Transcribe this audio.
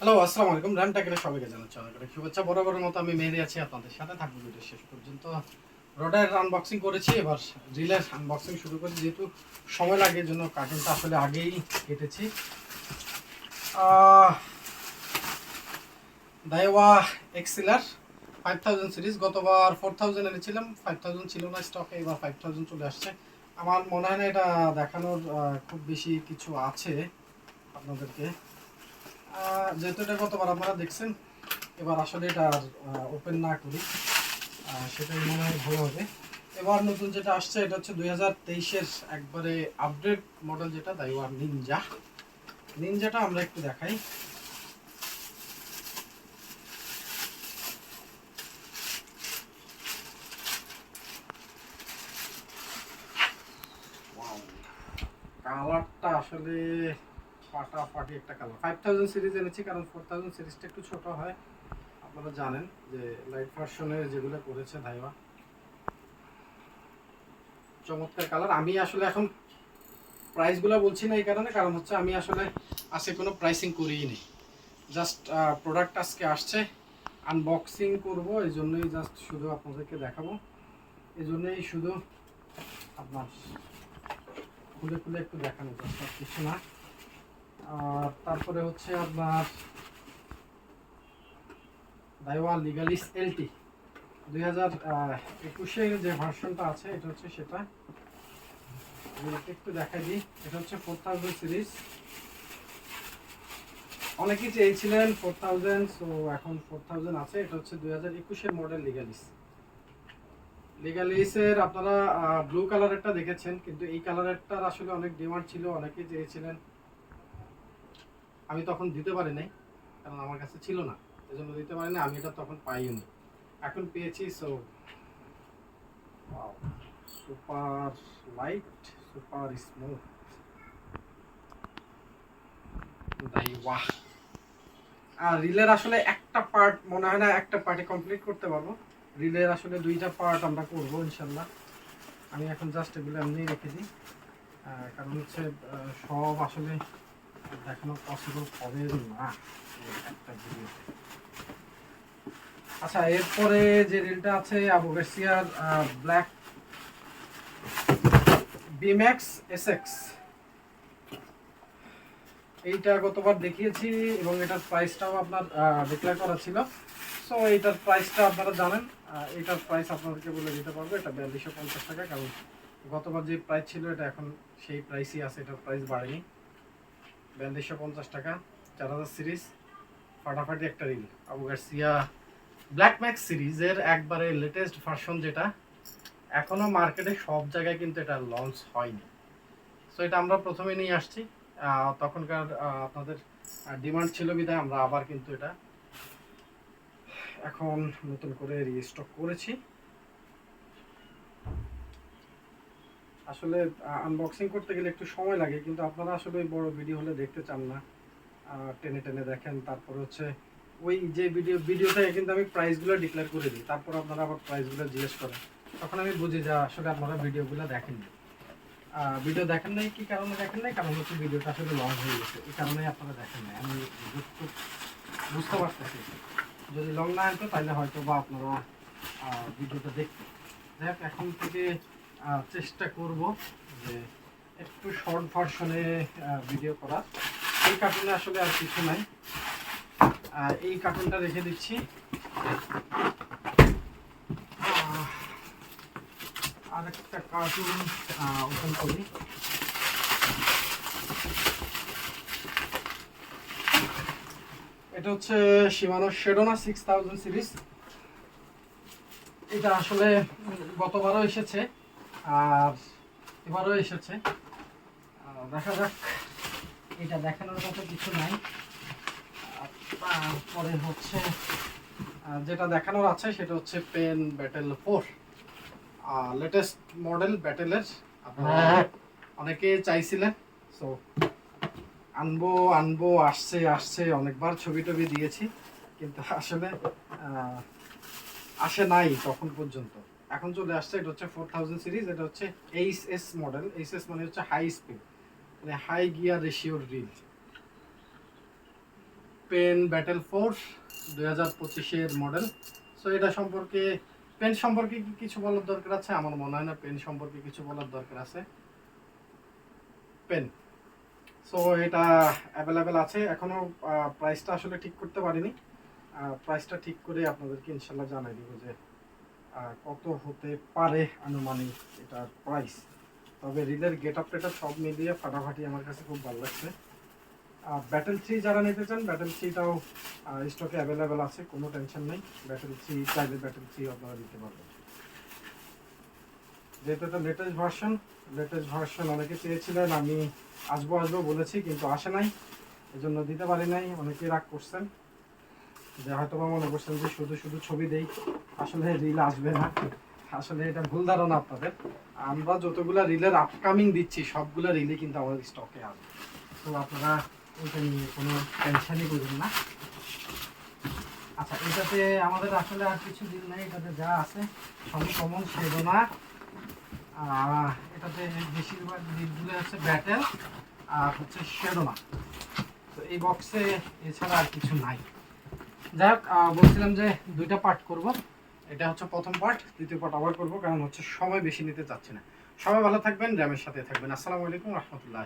Hello, আসসালামু আলাইকুম। Run টাকের সবাইকে জানাচ্ছি অনেক শুভেচ্ছা। বরাবরের মতো আমি মেহেদি আছি, আপনাদের সাথে থাকব ভিডিও শেষ পর্যন্ত। রডের আনবক্সিং করেছি, এবার রিলের আনবক্সিং শুরু করি। যেহেতু সময় লাগে জন্য কার্টুনটা আসলে আগেই কেটেছি। Daiwa Exceler five thousand series গতবার ফোর থাউজেন্ড এনেছিলাম। ফাইভ থাউজেন্ড ছিল না স্টকে এবার ফাইভ থাউজেন্ড চলে আসছে। আমার মনে হয় না এটা দেখানোর খুব বেশি কিছু আছে আপনাদেরকে। যেহেতু এটা গতবার আপনারা দেখছেন, এবার আসলে এটা আর ওপেন না করি। সেটাই মনে হয় ভালো হবে। এবার নতুন যেটা আসছে, এটা হচ্ছে দুই হাজার তেইশের একবারে আপডেট মডেল যেটা দাইওয়ার নিনজা নিনজাটা আমরা একটু দেখাই। কালারটা আসলে ফাটাফাটি একটা কালার ফাইভ থাউজেন্ড সিরিজ এনেছি কারণ ফোর থাউজেন্ড সিরিজটা একটু ছোট হয়। আপনারা জানেন যে লাইট ভার্সনের যেগুলো করেছে ধাইবা চমৎকার কালার আমি আসলে এখন প্রাইসগুলো বলছি না এই কারণে, কারণ হচ্ছে আমি আসলে আজকে কোনো প্রাইসিং করিই নি। জাস্ট প্রোডাক্ট আজকে আসছে। আনবক্সিং করব, এই জন্যই জাস্ট শুধু আপনাদেরকে দেখাবো। এই জন্যই শুধু আপনার খুলে খুলে একটু দেখানো যাচ্ছে কিছু না। আর তারপরে হচ্ছে আপনার দাইওয়া লিগালিস এলটি দুই হাজার একুশের যে ভার্সনটা আছে, এটা হচ্ছে সেটা। একটু দেখাই দিই। এটা হচ্ছে ফোর থাউজেন্ড সিরিজ অনেকেই চেয়েছিলেন ফোর থাউজেন্ড সো এখন ফোর থাউজেন্ড আছে। এটা হচ্ছে দুই হাজার একুশের মডেল লিগালিস লিগালিসের আপনারা ব্লু কালারেরটা দেখেছেন, কিন্তু এই কালারেরটার আসলে অনেক ডিমান্ড ছিল। অনেকেই চেয়েছিলেন আমি তখন দিতে পারি নাই, কারণ আমার কাছে ছিল না। এই জন্য দিতে পারি না আমি এটা তখন পাইনি। এখন পেয়েছি so super light super smooth বাহ। আর রিলের আসলে একটা পার্ট মনে হয় না একটা পার্টে কমপ্লিট করতে পারব। রিলের আসলে দুইটা পার্ট আমরা করব, ইনশাল্লাহ। আমি এখন জাস্ট এগুলো এমনি রেখে দিই। কারণ হচ্ছে সব আসলে দেখানো পসিবল হবে না। একটা ভিডিওতে আচ্ছা এরপরে যে রিলটা আছে, আবু গার্সিয়ার ব্ল্যাক বিম্যাক্স এসএক্স এইটা গতবার দেখিয়েছি এবং এটার প্রাইসটাও আপনার ডিক্লেয়ার করা ছিল। সো এইটার প্রাইসটা আপনারা জানেন। এটার প্রাইস আপনাদেরকে বলে দিতে পারব, এটা বিয়াল্লিশশো পঞ্চাশ টাকা। কারণ গতবার যে প্রাইস ছিল, এটা এখন সেই প্রাইসই আছে, এটার প্রাইস বাড়েনি। বিয়াল্লিশশো পঞ্চাশ টাকা, চার হাজার সিরিজ, ফাটাফাটি একটা reel Abu Garcia black max সিরিজের একবারে লেটেস্ট ভার্সন যেটা এখনও মার্কেটে সব জায়গায় কিন্তু এটা লঞ্চ হয়নি। সো এটা আমরা প্রথমে নিয়ে আসছি। তখনকার আপনাদের ডিমান্ড ছিল বিধায় আমরা আবার কিন্তু এটা এখন নতুন করে রিস্টক করেছি। আসলে আনবক্সিং করতে গেলে একটু সময় লাগে, কিন্তু আপনারা আসলে ওই বড় ভিডিও হলে দেখতে চান না। টেনে টেনে দেখেন, তারপর হচ্ছে ওই যে ভিডিও ভিডিওটা কিন্তু আমি প্রাইসগুলো ডিক্লেয়ার করে দিই, তারপর আপনারা আবার প্রাইসগুলো জিজ্ঞেস করেন। তখন আমি বুঝি যে আসলে আপনারা ভিডিওগুলো দেখেননি। ভিডিও দেখেন নাই, কি কারণে দেখেন নাই? কারণ হচ্ছে ভিডিওটা আসলে লং হয়ে গেছে, এই কারণেই আপনারা দেখেন নাই। আমি বুঝতে পারতেছি। যদি লং না হতো তাহলে হয়তো বা আপনারা ভিডিওটা দেখতেন যাই হোক, এখন থেকে চেষ্টা করব যে একটু শর্ট ভার্সনে ভিডিও করার। এই কার্টুনে আসলে আর কিছু নাই। আর এই কার্টুনটা রেখে দিচ্ছি। আরেকটা কার্টুন ওপেন করি। এটা হচ্ছে Shimano Sedona six thousand series এটা আসলে গতবারও এসেছে। এবারও এসেছে। দেখা যাক এটা দেখানোর মতো কিছু নাই। তারপরে হচ্ছে যেটা দেখানোর আছে সেটা হচ্ছে Penn Battle four latest model ব্যাটেলের আপনারা অনেকে চাইছিলেন। সো আনব আনব আসছে আসছে অনেকবার ছবি টবি দিয়েছি। কিন্তু আসলে আসে নাই তখন পর্যন্ত। এখন চলে আসছে, এটা হচ্ছে ফোর থাউজেন্ড সিরিজ এটা হচ্ছে H S model H S মানে হচ্ছে হাই স্পিড মানে হাই গিয়ার রেশিওর রিল পেন ব্যাটেল ফোর্স দুই হাজার পঁচিশের মডেল সো এটা সম্পর্কে পেন সম্পর্কে কি কিছু বলার দরকার আছে? আমার মনে হয় না পেন সম্পর্কে কিছু বলার দরকার আছে। পেন সো এটা অ্যাভেলেবেল আছে। এখনও প্রাইসটা আসলে ঠিক করতে পারিনি। প্রাইসটা ঠিক করে আপনাদেরকে ইনশাল্লাহ জানাই দিব যে কত হতে পারে আনুমানিক এটার প্রাইস তবে রিলের গেট আপ টেট সব মিলিয়ে ফাটাফাটি আমার কাছে খুব ভালো লাগছে। আর ব্যাটেল থ্রি যারা নিতে চান ব্যাটেল থ্রিটাও স্টকে অ্যাভেলেবেল আছে, কোনো টেনশন নেই। ব্যাটেল থ্রি চাইলে ব্যাটেল থ্রি আপনারা দিতে পারবেন। যেহেতু এটা লেটেস্ট ভার্সন লেটেস্ট ভার্সন অনেকে চেয়েছিলেন, আমি আসব আসব বলেছি, কিন্তু আসে নাই। এজন্য দিতে পারি নাই, অনেকেই রাগ করছেন। যে হয়তো বা মনে করছেন যে শুধু শুধু ছবি দেই। আসলে রিল আসবে না। আসলে এটা ভুল ধারণা আপনাদের। আমরা যতগুলা রিলের আপকামিং দিচ্ছি, সবগুলা রিলই কিন্তু আমাদের স্টকে আসবে। তো আপনারা ওইটা নিয়ে কোনো টেনশনই করবেন না। আচ্ছা এটাতে আমাদের আসলে আর কিছু দিন নেই। এটাতে যা আছে, সবই কমন সেগুলো না এটাতে বেশিরভাগ দিকগুলো হচ্ছে ব্যাটেল আর হচ্ছে শেডোনা তো এই বক্সে এছাড়া আর কিছু নাই। যাই হোক বলছিলাম যে দুইটা পার্ট করব। এটা হচ্ছে প্রথম পার্ট দ্বিতীয় পার্ট আবার করব, কারণ হচ্ছে সময় বেশি নিতে চাচ্ছি না। সবাই ভালো থাকবেন, র্যামের সাথে থাকবেন। আসসালামু আলাইকুম রহমতুল্লাহ